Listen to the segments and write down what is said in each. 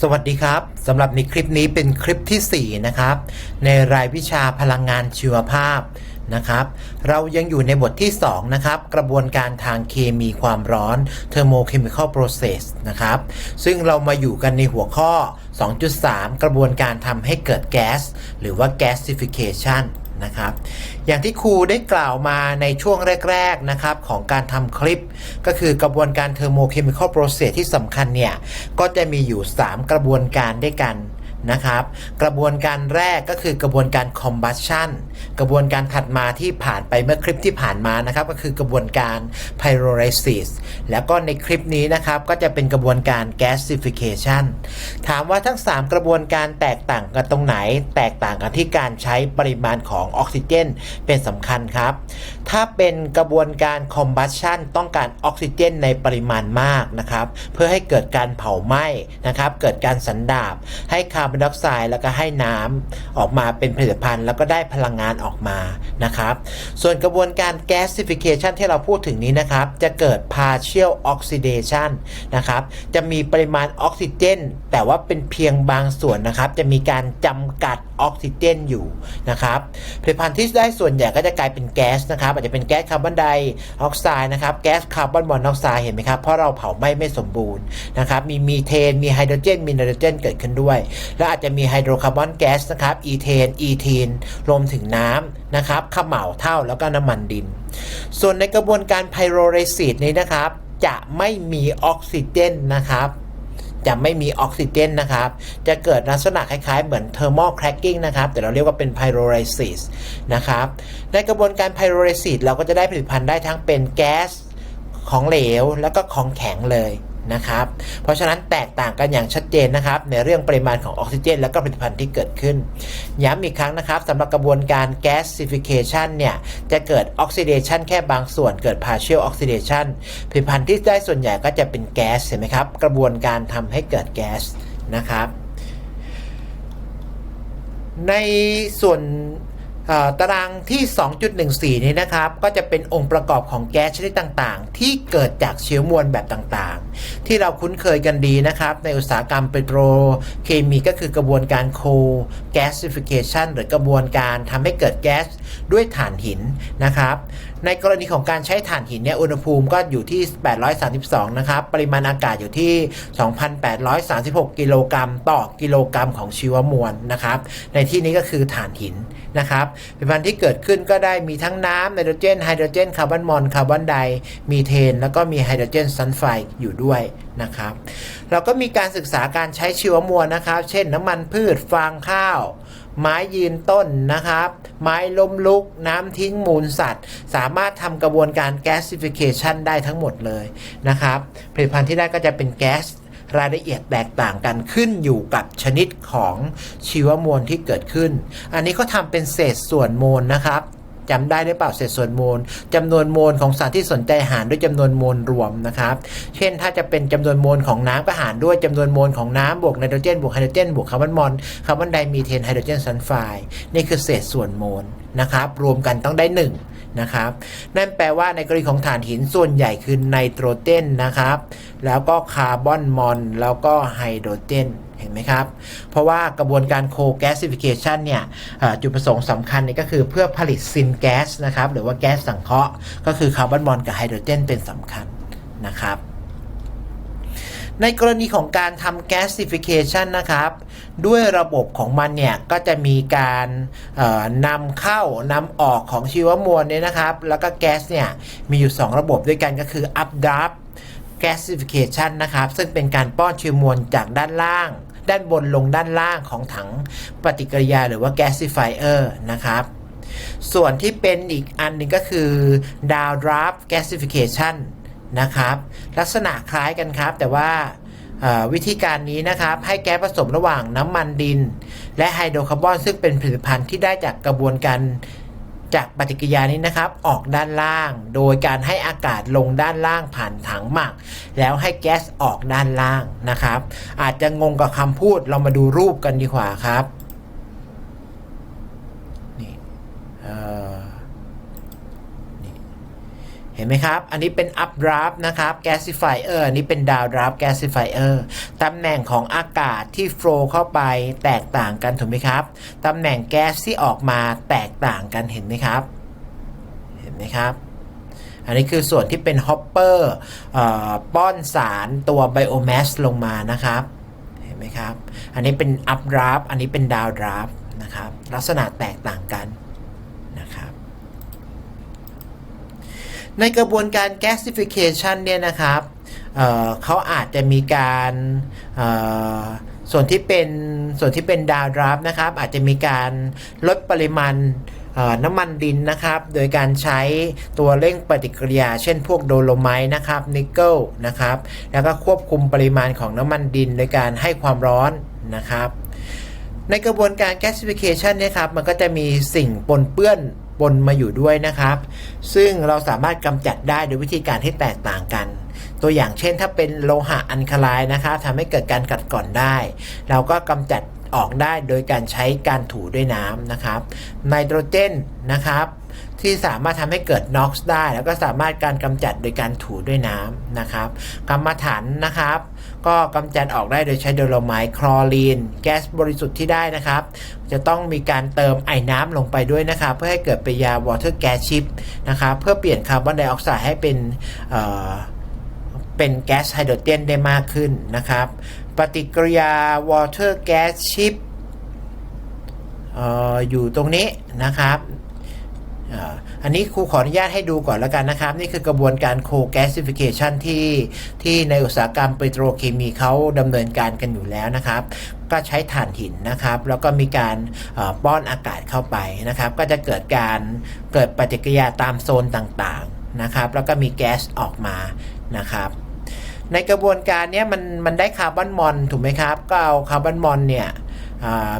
สวัสดีครับสำหรับในคลิปนี้เป็นคลิปทีสี่ 4 นะครับ ในรายวิชาพลังงานชีวภาพนะครับ เรายังอยู่ในบทที่ 2 นะครับ กระบวนการทางเคมีความร้อน thermochemical process นะครับ ซึ่งเรามาอยู่กันในหัวข้อ 2.3 กระบวนการทำให้เกิดแก๊สหรือว่า gasification นะครับ อย่างที่ครูได้กล่าวมาในช่วงแรกๆนะครับของการทำคลิป ก็คือกระบวนการเทอร์โมเคมีคอลโปรเซสที่สำคัญเนี่ย ก็จะมีอยู่ 3 กระบวนการด้วยกัน นะครับ กระบวนการแรกก็คือกระบวนการ combustion กระบวนการถัดมาที่ผ่านไปเมื่อคลิปที่ผ่านมานะครับก็คือกระบวนการ pyrolysis แล้วก็ในคลิปนี้นะครับก็จะเป็นกระบวนการ gasification ถามว่าทั้ง 3 กระบวนการแตกต่างกันตรงไหน แตกต่างกันที่การใช้ปริมาณของออกซิเจนเป็นสำคัญครับ ถ้าเป็นกระบวนการ combustion ต้องการออกซิเจนในปริมาณมากนะครับเพื่อให้เกิดการเผาไหม้นะครับเกิดการสันดาบให้คาร์บอนไดออกไซด์แล้วก็ให้น้ำออกมาเป็นผลิตภัณฑ์ แล้วก็ได้พลังงานออกมานะครับ ส่วนกระบวนการ gasification ที่เราพูดถึงนี้นะครับ จะเกิด partial oxidation นะครับ จะมีปริมาณออกซิเจน แต่ว่าเป็นเพียงบางส่วนนะครับ จะมีการจำกัดออกซิเจนอยู่นะครับผลิตภัณฑ์ที่ได้ส่วนใหญ่ก็จะกลายเป็นแก๊สนะครับ อาจจะเป็นแก๊สคาร์บอนไดออกไซด์นะครับแก๊สคาร์บอนมอนอกไซด์เห็นไหมครับเพราะเราเผาไหม้ไม่สมบูรณ์นะครับมีมีเทนมีไฮโดรเจนมีไนโตรเจนเกิดขึ้นด้วยและ็อาจจะมีไฮโดรคาร์บอนแก๊สนะครับอีเทนอีทีนรวมถึงน้ำนะครับข้าวเหมาเท่าแล้วก็น้ำมันดิน ส่วนในกระบวนการไพโรไรซิสนี้นะครับ จะไม่มีออกซิเจนนะครับจะไม่มีออกซิเจนนะครับ จะเกิดลักษณะคล้ายๆ เหมือนเทอร์โมแครกกิ้งนะครับ แต่เราเรียกว่าเป็นไพโรไรซิสนะครับ ในกระบวนการไพโรไรซิสเราก็จะได้ผลิตภัณฑ์ได้ทั้งเป็นแก๊สของเหลว แล้วก็ของแข็งเลย นะครับ เพราะฉะนั้นแตกต่างกันอย่างชัดเจนนะครับ ในเรื่องปริมาณของออกซิเจน และก็ผลิตภัณฑ์ที่เกิดขึ้น ย้ำอีกครั้งนะครับสำหรับกระบวนการ gasification เนี่ยจะเกิด oxidation แค่บางส่วนเกิด partial oxidation ผลิตภัณฑ์ที่ได้ส่วนใหญ่ก็จะเป็นแก๊สเห็นไหมครับ กระบวนการทำให้เกิดแก๊สนะครับ ในส่วน ตารางที่ 2.14 นี้นะครับ ก็จะเป็นองค์ประกอบของแก๊สชนิดต่างๆ ที่เกิดจากเชื้อมวลแบบต่างๆ ที่เราคุ้นเคยกันดีนะครับ ในอุตสาหกรรมเปโตรเคมีก็คือกระบวนการโคแกสซิฟิเคชันหรือกระบวนการทำให้เกิดแก๊สด้วยถ่านหินนะครับ ในกรณีของการใช้ถ่านหินเนี่ยอุณหภูมิก็อยู่ที่ 832 นะครับ ปริมาณอากาศอยู่ที่ 2,836 กิโลกรัมต่อกิโลกรัมของชีวมวลนะครับ ในที่นี้ก็คือถ่านหินนะครับผลิตภัณฑ์ที่เกิดขึ้นก็ได้มีทั้งน้ำไนโตรเจนไฮโดรเจนคาร์บอนมอนคาร์บอนไดมีเทน แล้วก็มีไฮโดรเจนซัลไฟด์อยู่ด้วยนะครับ เราก็มีการศึกษาการใช้ชีวมวลนะครับ เช่นน้ำมันพืชฟางข้าว ไม้ยืนต้นนะครับ ไม้ล้มลุก น้ำทิ้งมูลสัตว์ สามารถทำกระบวนการ gasification ได้ทั้งหมดเลยนะครับ ผลิตภัณฑ์ที่ได้ก็จะเป็นแก๊สรายละเอียดแตกต่างกันขึ้นอยู่กับชนิดของชีวมวลที่เกิดขึ้น อันนี้เขาทำเป็นเศษส่วนโมลนะครับ จำได้หรือเปล่าเศษส่วนโมลจำนวนโมลของสารที่สนใจหารด้วยจำนวนโมลรวมนะครับ เช่นถ้าจะเป็นจำนวนโมลของน้ำก็หารด้วยจำนวนโมลของน้ำบวกไนโตรเจนบวกไฮโดรเจนบวกคาร์บอนมอนคาร์บอนไดมีเทนไฮโดรเจนซัลไฟด์นี่คือเศษส่วนโมลนะครับ รวมกันต้องได้หนึ่งนะครับ นั่นแปลว่าในกรณีของถ่านหินส่วนใหญ่คือไนโตรเจนนะครับ แล้วก็คาร์บอนมอน แล้วก็ไฮโดรเจน เห็นไหมครับ เพราะว่ากระบวนการโคแกสซิฟิเคชันเนี่ยจุดประสงค์สำคัญเนี่ยก็คือเพื่อผลิตซินแก๊สนะครับ หรือว่าแก๊สสังเคราะห์ ก็คือคาร์บอนมอนกับไฮโดรเจนเป็นสำคัญนะครับในกรณีของการทำ gasification นะครับ ด้วยระบบของมันเนี่ย ก็จะมีการนำเข้านำออกของชีวมวลเนี่ยนะครับ แล้วก็แก๊สเนี่ย มีอยู่ 2 ระบบด้วยกันก็คือ updraft gasification นะครับ ซึ่งเป็นการป้อนชีวมวลจากด้านล่าง ด้านบนลงด้านล่างของถังปฏิกิริยาหรือว่า gasifier นะครับส่วนที่เป็นอีกอันหนึ่งก็คือ downdraft gasification นะครับ ลักษณะคล้ายกันครับ แต่ว่าวิธีการนี้นะครับ ให้แก๊สผสมระหว่างน้ำมันดิน และไฮโดรคาร์บอนซึ่งเป็นผลิตภัณฑ์ที่ได้จากกระบวนการ จากปฏิกิริยานี้นะครับออกด้านล่าง โดยการให้อากาศลงด้านล่างผ่านถังหมัก แล้วให้แก๊สออกด้านล่างนะครับ อาจจะงงกับคำพูดเรามาดูรูปกันดีกว่าครับนี่ เห็นไหมครับ อันนี้เป็น up draft นะครับ gasifier อันนี้เป็น down draft gasifier ตำแหน่งของอากาศที่ flow เข้าไปแตกต่างกันถูกไหมครับ ตำแหน่งแก๊สที่ออกมาแตกต่างกันเห็นไหมครับ เห็นไหมครับ อันนี้คือส่วนที่เป็นฮอปเปอร์ป้อนสารตัวไบโอแมสลงมานะครับ เห็นไหมครับ อันนี้เป็น up draft อันนี้เป็น down draft นะครับ ลักษณะแตกต่างกันนะครับ ในกระบวนการ gasification เนี่ยนะครับเเขาอาจจะมีการส่วนที่เป็นส่วนที่เป็น down draft นะครับ อาจจะมีการลดปริมาณน้ำมันดินนะครับ โดยการใช้ตัวเร่งปฏิกิริยา เช่นพวกโดโลไมต์นะครับนิกเกิลนะครับ แล้วก็ควบคุมปริมาณของน้ำมันดินโดยการให้ความร้อนนะครับ ในกระบวนการ gasification เนี่ยครับ มันก็จะมีสิ่งปนเปื้อน ปนมาอยู่ด้วยนะครับ ซึ่งเราสามารถกำจัดได้โดยวิธีการที่แตกต่างกัน ตัวอย่างเช่นถ้าเป็นโลหะอันคลายนะครับทำให้เกิดการกัดกร่อนได้ เราก็กำจัดออกได้โดยการใช้การถูด้วยน้ำนะครับไนโตรเจนนะครับที่สามารถทำให้เกิดน็อกซ์ได้ แล้วก็สามารถการกำจัดโดยการถูด้วยน้ำนะครับ กรรมฐานนะครับ ก็กำจัดออกได้โดยใช้โดโลไมต์คลอรีน แก๊สบริสุทธิ์ที่ได้นะครับ จะต้องมีการเติมไอ้น้ำลงไปด้วยนะครับ เพื่อให้เกิดปฏิยาวอเตอร์แก๊สชิพนะครับเพื่อเปลี่ยนคาร์บอนไดออกไซด์ให้เป็นเเป็นแก๊สไฮโดรเจนได้มากขึ้นนะครับ ปฏิกิริยาวอเตอร์แก๊สชิพอยู่ตรงนี้นะครับ อันนี้ครูขออนุญาตให้ดูก่อนแล้วกันนะครับ นี่คือกระบวนการโคแกสซิฟิเคชันที่ที่ในอุตสาหกรรมปิโตรเคมีเขาดำเนินการกันอยู่แล้วนะครับ ก็ใช้ถ่านหินนะครับ แล้วก็มีการป้อนอากาศเข้าไปนะครับ ก็จะเกิดการเกิดปฏิกิริยาตามโซนต่างๆนะครับ แล้วก็มีแก๊สออกมานะครับในกระบวนการนี้มันมันได้คาร์บอนมอนถูกไหมครับ ก็เอาคาร์บอนมอนเนี่ย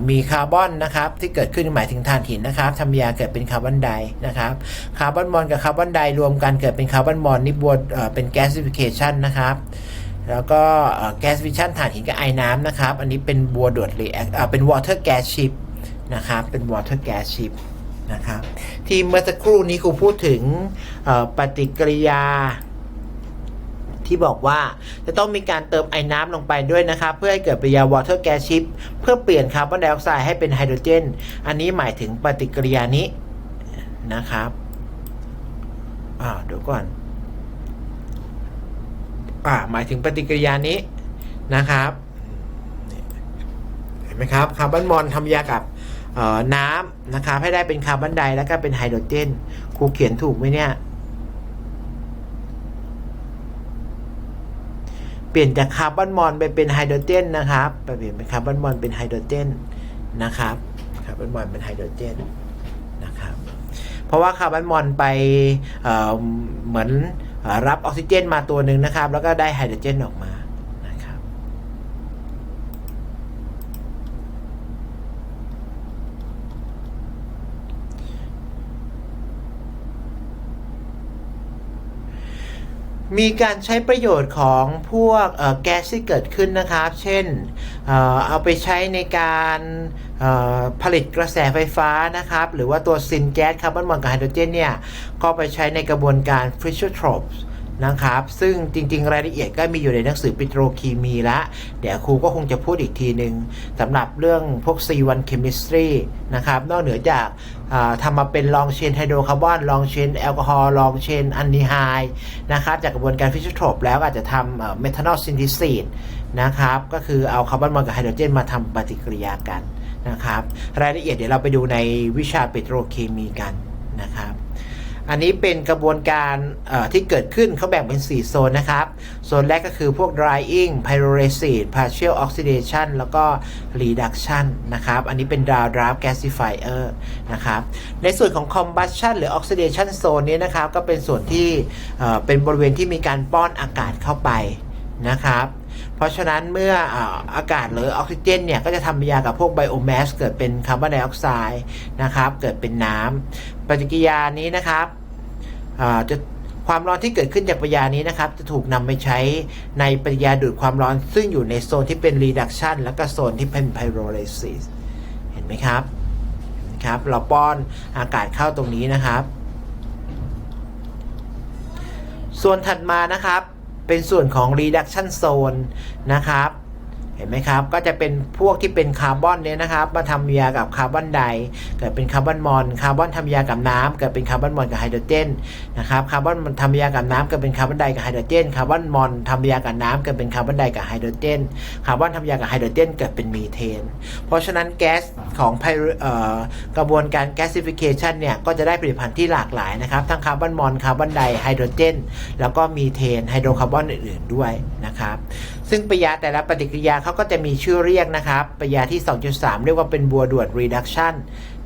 มีคาร์บอนนะครับที่เกิดขึ้นหมายถึงถ่านหินนะครับทำยาเกิดเป็นคาร์บอนไดนะครับคาร์บอนมอนกับคาร์บอนไดรวมกันเกิดเป็นคาร์บอนมอนนี่บวกเอ่อเป็นแก๊สซิฟิเคชันนะครับแล้วก็แก๊สฟิชันถ่านหินกับไอ้น้ำนะครับ อันนี้เป็นบัวดวดรีแอเป็นวอเตอร์แก๊สชิพนะครับ เป็นวอเตอร์แก๊สชิพนะครับ ที่เมื่อสักครู่นี้ครูพูดถึงปฏิกิริยา ที่บอกว่าจะต้องมีการเติมไอ้น้ำลงไปด้วยนะครับเพื่อให้เกิดปฏิกิริยาวอเตอร์แกสชิพเพื่อเปลี่ยนคาร์บอนไดออกไซด์ให้เป็นไฮโดรเจน อันนี้หมายถึงปฏิกิริยานี้นะครับอ่าเดี๋ยวก่อนอ่าหมายถึงปฏิกิริยานี้นะครับเห็นไหมครับคาร์บอนมอนทำยากับน้ำนะครับให้ได้เป็นคาร์บอนไดแล้วก็เป็นไฮโดรเจนครูเขียนถูกไหมเนี่ย เปลี่ยนจากคาร์บอนมอนไปเป็นไฮโดรเจนนะครับไปเปลี่ยนเป็นคาร์บอนมอนเป็นไฮโดรเจนนะครับคาร์บอนมอนเป็นไฮโดรเจนนะครับเพราะว่าคาร์บอนมอนไปเอ่อเหมือนรับออกซิเจนมาตัวหนึ่งนะครับ แล้วก็ได้ไฮโดรเจนออกมานะครับ มีการใช้ประโยชน์ของพวกแก๊สที่เกิดขึ้นนะครับ เช่นเอาไปใช้ในการผลิตกระแสไฟฟ้านะครับ หรือว่าตัวซินแก๊สคาร์บอนมอนกับไฮโดรเจนเนี่ย ก็ไปใช้ในกระบวนการฟิชเชอร์ทรอ นะครับ ซึ่งจริง ๆ รายละเอียดก็มีอยู่ในหนังสือปิโตรเคมีละ เดี๋ยวครูก็คงจะพูดอีกทีหนึ่งสำหรับเรื่องพวก C1 Chemistry นะครับ นอกเหนือจากาทำมาเป็นลองเชนไฮโดรคาร์บอนลองเชนแอลกอฮอล์ลองเชนอันดีไฮนะครับจากกระบวนการฟิชเชอร์โทรปแล้วอาจจะทำเมทานอลซินทิซีดนะครับ ก็คือเอาคาร์บอนมอนกับไฮโดรเจนมาทำปฏิกิริยากันนะครับ รายละเอียดเดี๋ยวเราไปดูในวิชาปิโตรเคมีกันนะครับ อันนี้เป็นกระบวนการที่เกิดขึ้นเขาแบ่งเป็น 4 โซนนะครับ โซนแรกก็คือพวก drying pyrolysis partial oxidation แล้วก็ reduction นะครับ อันนี้เป็น down draft gasifier นะครับ ในส่วนของ combustion หรือ oxidation zone นี้นะครับ ก็เป็นส่วนที่เป็นบริเวณที่มีการป้อนอากาศเข้าไปนะครับ เพราะฉะนั้นเมื่ออากาศหรือออกซิเจนเนี่ยก็จะทำปฏิกิริยากับพวกไบโอแมสเกิดเป็นคาร์บอนไดออกไซด์นะครับ เกิดเป็นน้ำปฏิกิริยานี้นะครับจะความร้อนที่เกิดขึ้นจากปฏิกิริยานี้นะครับ จะถูกนำไปใช้ในปฏิกิริยาดูดความร้อนซึ่งอยู่ในโซนที่เป็น reduction แล้วก็โซนที่เป็น pyrolysis เห็นไหมครับนไหมครับ เราป้อนอากาศเข้าตรงนี้นะครับ ส่วนถัดมานะครับ เป็นส่วนของ reduction zone นะครับ เห็นไหมครับ ก็จะเป็นพวกที่เป็นคาร์บอนเนี่ยนะครับ มาทำยากับคาร์บอนไดเกิดเป็นคาร์บอนมอน คาร์บอนทำยากับน้ำเกิดเป็นคาร์บอนมอนกับไฮโดรเจนนะครับ คาร์บอนทำยากับน้ำเกิดเป็นคาร์บอนไดกับไฮโดรเจน คาร์บอนมอนทำยากับน้ำเกิดเป็นคาร์บอนไดกับไฮโดรเจน คาร์บอนทำยากับไฮโดรเจนเกิดเป็นมีเทน เพราะฉะนั้นแก๊สของกระบวนการ gasification เนี่ยก็จะได้ผลิตภัณฑ์ที่หลากหลายนะครับ ทั้งคาร์บอนมอน คาร์บอนไดไฮโดรเจน แล้วก็มีเทน ไฮโดรคาร์บอนอื่นๆด้วยนะครับ ซึ่งปยาแต่ละปฏิกิริยาเขาก็จะมีชื่อเรียกนะครับปยาที่ 2.3 เรียกว่าเป็นบัวด่วน reduction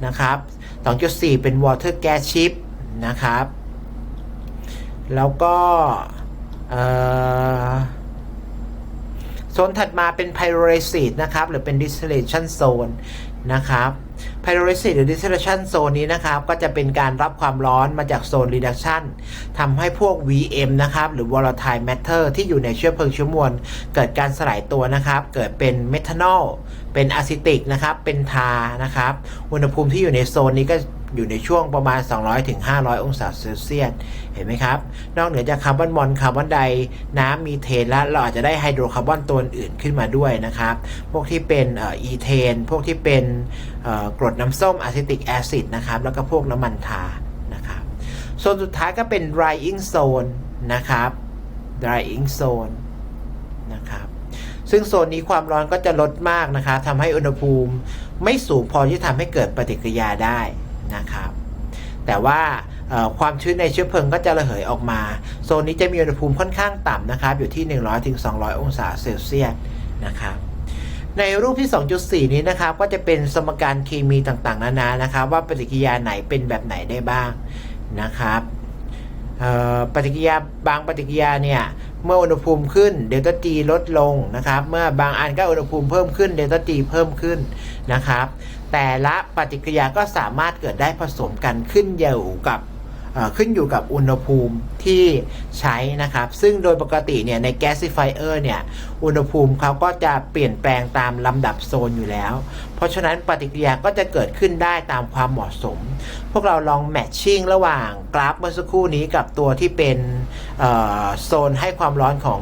นะครับ 2.4 เป็น water gas ship นะครับ แล้วก็โซนถัดมาเป็น pyrolysis นะครับ หรือเป็น distillation zone นะครับ pyrolysis หรือ distillation zone นี้นะครับ ก็จะเป็นการรับความร้อนมาจากโซน reduction ทำให้พวก VM นะครับ หรือ volatile matter ที่อยู่ในเชื้อเพลิงเชื้อมวล เกิดการสลายตัวนะครับ เกิดเป็นเมทานอลเป็นอะซิติกนะครับ เป็นทานะครับ อุณหภูมิที่อยู่ในโซนนี้ก็ อยู่ในช่วงประมาณ 200ถึง500องศาเซลเซียส เห็นไหมครับ นอกเหนือจากคาร์บอนมอนคาร์บอนไดน้ำมีเทนแล้วเราอาจจะได้ไฮโดรคาร์บอนตัวอื่นขึ้นมาด้วยนะครับ พวกที่เป็นเอีเทน พวกที่เป็นกรดน้ำส้มอะซิติกแอซิดนะครับ แล้วก็พวกน้ำมันทานะครับโซนสุดท้ายก็เป็น drying zone นะครับ drying zone นะครับซึ่งโซนนี้ความร้อนก็จะลดมากนะคะทำให้อุณหภูมิไม่สูงพอที่ทำให้เกิดปฏิกิริยาได้ นะครับแต่ว่าความชื้นในเชื้อเพลิงก็จะระเหยออกมา โซนนี้จะมีอุณหภูมิค่อนข้างต่ำนะครับ อยู่ที่ 100-200 องศาเซลเซียสนะครับในรูปที่ 2.4 นี้นะครับ ก็จะเป็นสมการเคมีต่างๆ นานานะครับ ว่าปฏิกิริยาไหนเป็นแบบไหนได้บ้างนะครับปฏิกิริยาบางปฏิกิริยาเนี่ยเมื่ออุณหภูมิขึ้นเดลต้าจีลดลงนะครับ เมื่อบางอันก็อุณหภูมิเพิ่มขึ้นเดลต้าจีเพิ่มขึ้นนะครับ แต่ละปฏิกิริยาก็สามารถเกิดได้ผสมกันขึ้นอยู่กับอ่อขึ้นอยู่กับอุณหภูมิที่ใช้นะครับ ซึ่งโดยปกติเนี่ยใน gasifier เนี่ย อุณหภูมิเขาก็จะเปลี่ยนแปลงตามลำดับโซนอยู่แล้ว เพราะฉะนั้นปฏิกิริยาก็จะเกิดขึ้นได้ตามความเหมาะสม พวกเราลองแมทชิ่งระหว่างกราฟเมื่อสักครู่นี้กับตัวที่เป็นอ่อโซนให้ความร้อนของ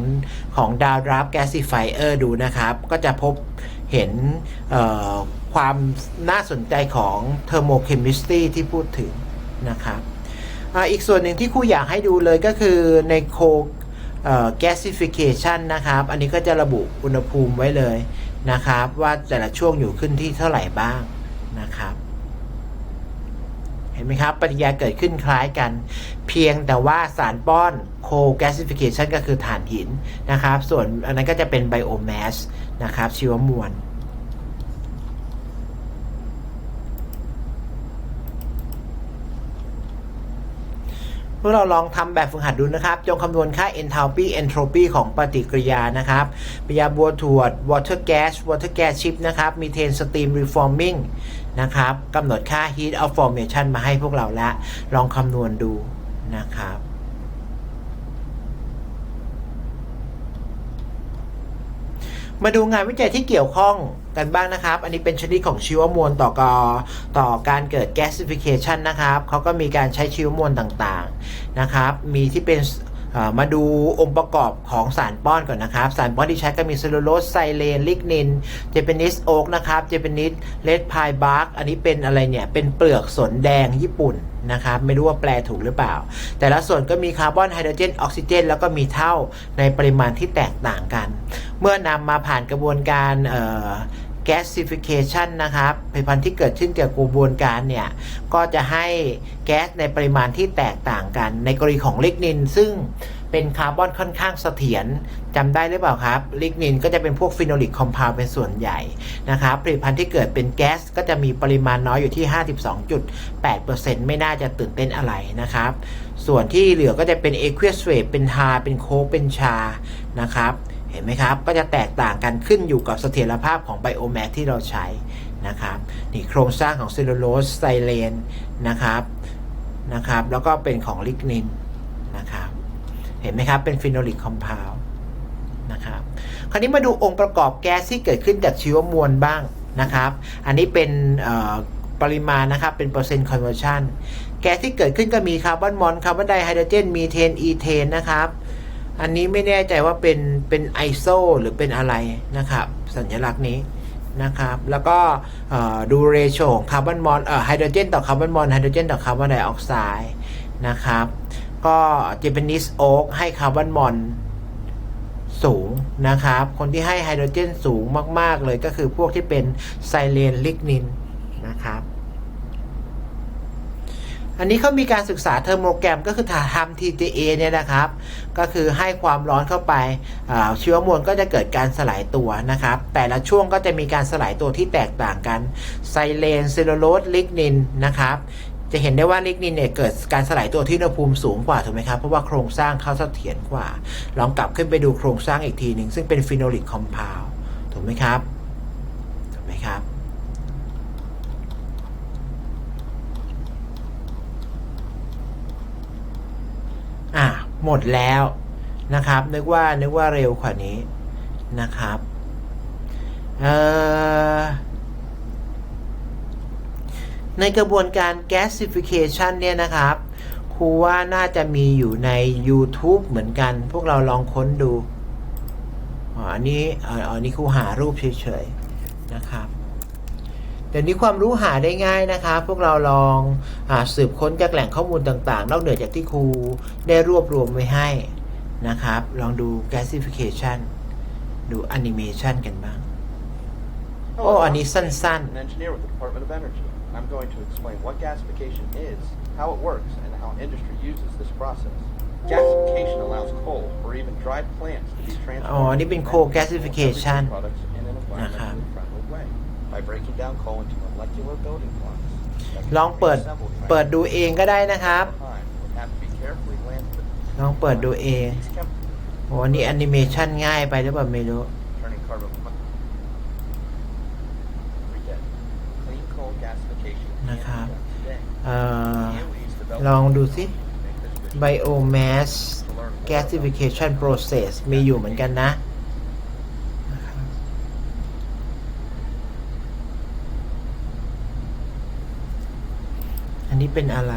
ของดาวดราฟแกซิฟายเออร์ดูนะครับ ก็จะพบเห็นอ่อ ความน่าสนใจของเทอร์โมเคมิสตรีที่พูดถึงนะครับอ,อีกส่วนหนึ่งที่ครูอยากให้ดูเลยก็คือในโคแกซิฟิเคชันนะครับ อันนี้ก็จะระบุอุณหภูมิไว้เลยนะครับ ว่าแต่ละช่วงอยู่ขึ้นที่เท่าไหร่บ้างนะครับ เห็นไหมครับ ปฏิกิริยาเกิดขึ้นคล้ายกัน เพียงแต่ว่าสารป้อนโคแกซิฟิเคชันก็คือถ่านหินนะครับ ส่วนอันนั้นก็จะเป็นไบโอแมสนะครับชีวมวล พ วกเราลองทำแบบฝึกหัดดูนะครับจงคำนวณค่า enthalpy entropy ของปฏิกิริยานะครับปิยาบัวถวด water gas water gas ship นะครับ methane steam reforming นะครับกำหนดค่า heat of formation มาให้พวกเราแล้ว ลองคำนวณดูนะครับมาดูงานวิจัยที่เกี่ยวข้อง กันบ้างนะครับ อันนี้เป็นชนิดของชีวมวลต่อกอต่อการเกิด gasification นะครับเขาก็มีการใช้ชีวมวลต่างๆนะครับ มีที่เป็นมาดูองค์ประกอบของสารป้อนก่อนนะครับ สารป้อนที่ใช้ก็มีเซลลูโลสไซเลนลิกนิน เจแปนิสโอ๊กนะครับ เจแปนิสเลดพายบาร์กอันนี้เป็นอะไรเนี่ย เป็นเปลือกสนแดงญี่ปุ่นนะครับ ไม่รู้ว่าแปลถูกหรือเปล่า แต่ละส่วนก็มีคาร์บอนไฮโดรเจนออกซิเจน แล้วก็มีเท่าในปริมาณที่แตกต่างกัน เมื่อนำมาผ่านกระบวนการเ gasification นะครับผลิตภัณฑ์ที่เกิดขึ้นจากกระบวนการเนี่ย ก็จะให้แก๊สในปริมาณที่แตกต่างกัน ในกรณีของลิกนิน ซึ่งเป็นคาร์บอนค่อนข้างเสถียรจำได้หรือเปล่าครับ ลิกนินก็จะเป็นพวกฟิโนลิกคอมเพลเป็นส่วนใหญ่นะครับผลิตภัณฑ์ที่เกิดเป็นแก๊สก็จะมีปริมาณน้อยอยู่ที่ 52.8%ไม่น่าจะตื่นเต้นอะไรนะครับ ส่วนที่เหลือก็จะเป็นเอค u สเว e เป็นทา เป็นโคกเป็นชานะครับ ห็นไหมครับ ก็จะแตกต่างกันขึ้นอยู่กับเสถียรภาพของไบโอแมทที่เราใช้นะครับนี่โครงสร้างของเซลลูโลสไซเลนนะครับนะครับ แล้วก็เป็นของลิกนินนะครับเห็นไหมครับ เป็นฟิโนลิกคอมเพลนะครับคราวนี้มาดูองค์ประกอบแก๊สที่เกิดขึ้นจากชีวมวลบ้างนะครับ อันนี้เป็นปริมาณนะครับ เป็นเปอร์เซ็นต์คอนเวอร์ชันแก๊สที่เกิดขึ้นก็มีคาร์บอนมอนคาร์บอนไดไฮโดรเจนมีเทนอีเทนนะครับ อันนี้ไม่แน่ใจว่าเป็นเป็นไอโซหรือเป็นอะไรนะครับ สัญลักษณ์นี้นะครับ แล้วก็ดูเรโชของคาร์บอนมอนเอ่อไฮโดรเจนต่อคาร์บอนมอนไฮโดรเจนต่อคาร์บอนไดออกไซด์นะครับ ก็เจแปนิสโอ๊กให้คาร์บอนมอนสูงนะครับ คนที่ให้ไฮโดรเจนสูงมาก ๆ เลยก็คือพวกที่เป็นไซเลนลิกนินนะครับ อันนี้เขามีการศึกษาเทอร์โมแกรมก็คือทำ TTA เนี่ยนะครับ ก็คือให้ความร้อนเข้าไปเชื้อมวลก็จะเกิดการสลายตัวนะครับ แต่ละช่วงก็จะมีการสลายตัวที่แตกต่างกันไซเลนซลลูโลสลิกนินนะครับจะเห็นได้ว่าลิกนินเนี่ยเกิดการสลายตัวที่อุณหภูมิสูงกว่าถูกไหมครับ เพราะว่าโครงสร้างเขาเสถียรกว่า ลองกลับขึ้นไปดูโครงสร้างอีกทีหนึ่งซึ่งเป็นฟิโนลิกคอมเพลถูกไหมครับถูกไหมครับ อะ หมดแล้วนะครับ นึกว่านึกว่าเร็วกว่านี้นะครับเอ่อในกระบวนการ gasification เนี่ยนะครับ ครูว่าน่าจะมีอยู่ใน YouTube เหมือนกัน พวกเราลองค้นดูอ๋ออันนี้อ๋ออันนี้ครูหารูปเฉยๆนะครับ ดี๋ยวนี้ความรู้หาได้ง่ายนะครับพวกเราลองอาสืบค้นจากแหล่งข้อมูลต่างๆ นอกเหนือจากที่ครูได้รวบรวมไว้ให้นะครับ ลองดู gasification ดู animation กันบ้าง Hello, Oh, I'm and he's son- son. An engineer with the Department of Energy. I'm going to explain what gasification is, how it works, and how industry uses this process. Gasification allows coal or even dried plants to be transformed อ๋อ นี่เป็น coal into gasification everyday products in an environmentally ลองเปิด be assembled เปิดดูเองก็ได้นะครับ over time and have to be carefully landfilled. ลองเปิดดูเอง These chemicals โอ้อันนี้ animation ง่ายไปหรือเปล่าไม่รู้ turning carbon mon- Forget. Clean coal gasification can be นะครับ done today. เอ่อ DOE's developed ลองดูสิ to make this vision biomass to learn more gasification process มีอยู่เหมือนกันนะ นนี้เป็นอะไร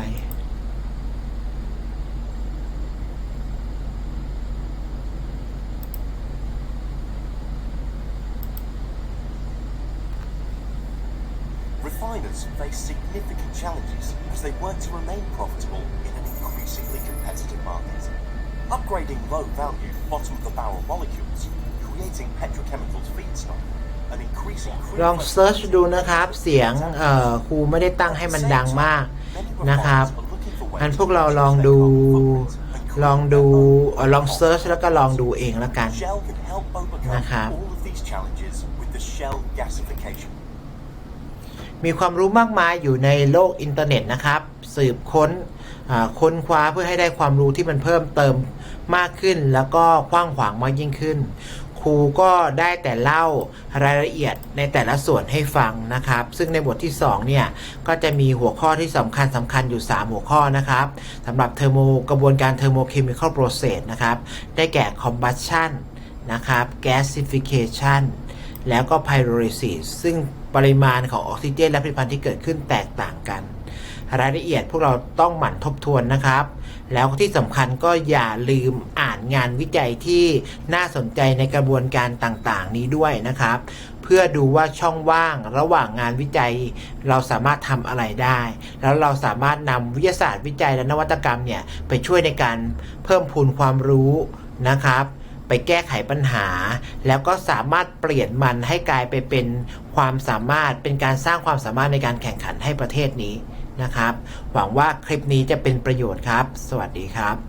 Refiners face significant challenges as they work to remain profitable in an increasingly competitive market. Upgrading low-value, bottom-of-the-barrel molecules, creating petrochemicals feedstock, and increasing crude ลอง oil เซิร์ชดูนะครับ เสียงเอ่อครูไม่ได้ตั้งให้มันดังมาก นะครับอันพวกเราลองดูลองดูลองเซิร์ชแล้วก็ลองดูเองแล้วกันนะครับมีความรู้มากมายอยู่ในโลกอินเทอร์เน็ตนะครับ สืบค้นค้นคว้าเพื่อให้ได้ความรู้ที่มันเพิ่มเติมมากขึ้น แล้วก็กว้างขวางมากยิ่งขึ้น ครูก็ได้แต่เล่ารายละเอียดในแต่ละส่วนให้ฟังนะครับ ซึ่งในบทที่2เนี่ยก็จะมีหัวข้อที่สำคัญสำคัญอยู่ 3 หัวข้อนะครับสำหรับเทอร์โมกระบวนการเทอร์โมเคมีคอลโปรเซสนะครับ ได้แก่ combustion นะครับ gasification แล้วก็ pyrolysis ซึ่งปริมาณของออกซิเจนและผลิตภัณฑ์ที่เกิดขึ้นแตกต่างกัน รายละเอียดพวกเราต้องหมั่นทบทวนนะครับ แล้วที่สำคัญก็อย่าลืมอ่านงานวิจัยที่น่าสนใจในกระบวนการต่างๆ นี้ด้วยนะครับ เพื่อดูว่าช่องว่างระหว่างงานวิจัย เราสามารถทำอะไรได้ แล้วเราสามารถนำวิทยาศาสตร์วิจัยและนวัตกรรมเนี่ยไปช่วยในการเพิ่มพูนความรู้นะครับไปแก้ไขปัญหา แล้วก็สามารถเปลี่ยนมันให้กลายไปเป็นความสามารถเป็นการสร้างความสามารถในการแข่งขันให้ประเทศนี้ นะครับ หวังว่าคลิปนี้จะเป็นประโยชน์ครับ สวัสดีครับ